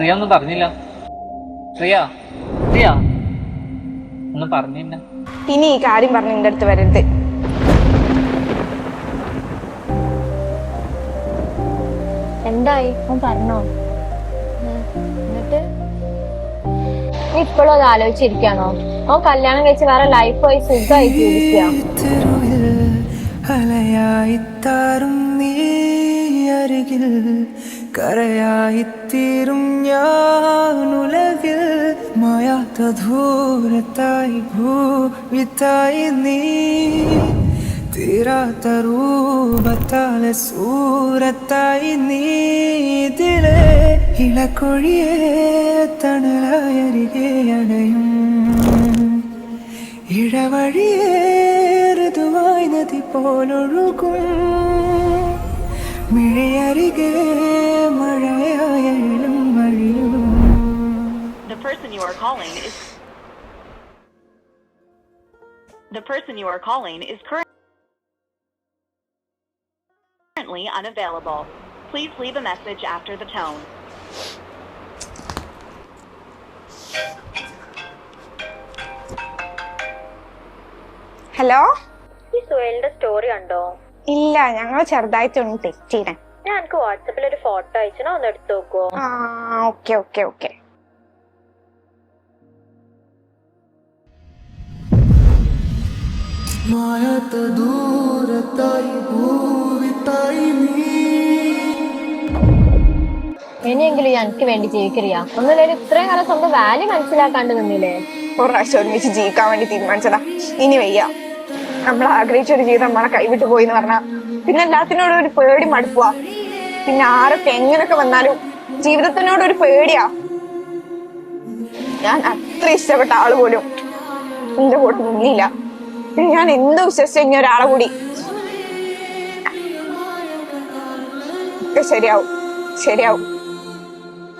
റിയ ഒന്നും പറഞ്ഞില്ല. റിയ റിയ. ഒന്നും പറഞ്ഞില്ല. ഇനി ഈ കാര്യം പറഞ്ഞ് എന്റെ അടുത്ത് വരരുത്. എന്തായി? അവൻ പറഞ്ഞോ. എന്നിട്ട്? നീ ഇപ്പോഴും അത് ആലോചിച്ചിരിക്കാണോ അവൻ കല്യാണം കഴിച്ച് വേറെ ലൈഫായി സുഖമായി ജീവിക്കാം അരികിൽ കരയായിത്തീരും ഞാനുലകിൽ മായാത്ത ദൂരത്തായി ഭൂവിത്തായി നീ. തീരാത്ത രൂപത്താലെ സൂരത്തായി നീതിലെ ഇളക്കൊഴിയെ തണലായരികെ അടയും ഇഴവഴിയേറുതുമായി നദി പോലൊഴുകും. മിഴിയരികെ മഴയായാലും വഴിയും The person you are calling is the person you are calling is currently unavailable. Please leave a message after the tone. Hello ഈ സുഹേലിന്റെ സ്റ്റോറി ഉണ്ടോ ഇല്ല ഞങ്ങൾ ചെറുതായിട്ടൊന്ന് ടെക്സ്റ്റ് ചെയ്യണേ ഞാൻ എനിക്ക് വാട്സപ്പിൽ ഒരു ഫോട്ടോ അയച്ചോ ഒന്ന് എടുത്തു നോക്കുവോ ആ ഓക്കെ ഓക്കെ ഓക്കെ. മായാത്ത ദൂരത്തായി ഭൂവിത്തായി നീ. ഇനിയെങ്കിലും ഈ എനിക്ക് വേണ്ടി ജീവിക്കറിയാ? ഒന്നുമില്ല ഇത്രയും കാലം സ്വന്തം വാല്യൂ മനസ്സിലാക്കാണ്ട് നിന്നില്ലേ? ഒരു പ്രാവശ്യം ഒരുമിച്ച് ജീവിക്കാൻ വേണ്ടി തീരുമാനിച്ചതാ. ഇനി വയ്യ. നമ്മൾ ആഗ്രഹിച്ച ഒരു ജീവിതം നമ്മളെ കൈവിട്ടു പോയി എന്ന് പറഞ്ഞാൽ പിന്നെ എല്ലാത്തിനോടും ഒരു പേടി മടുപ്പുക പിന്നെ ആരൊക്കെ എങ്ങനെയൊക്കെ വന്നാലും ജീവിതത്തിനോട് ഒരു പേടിയാ. ഞാൻ അത്ര ഇഷ്ടപ്പെട്ട ആൾ പോലും എന്റെ കൂട്ടം നിന്നില്ല. പിന്നെ ഞാൻ എന്തോ വിശ്വസിച്ച ഇനി ഒരാളെ കൂടി ശരിയാവും. ശരിയാവും.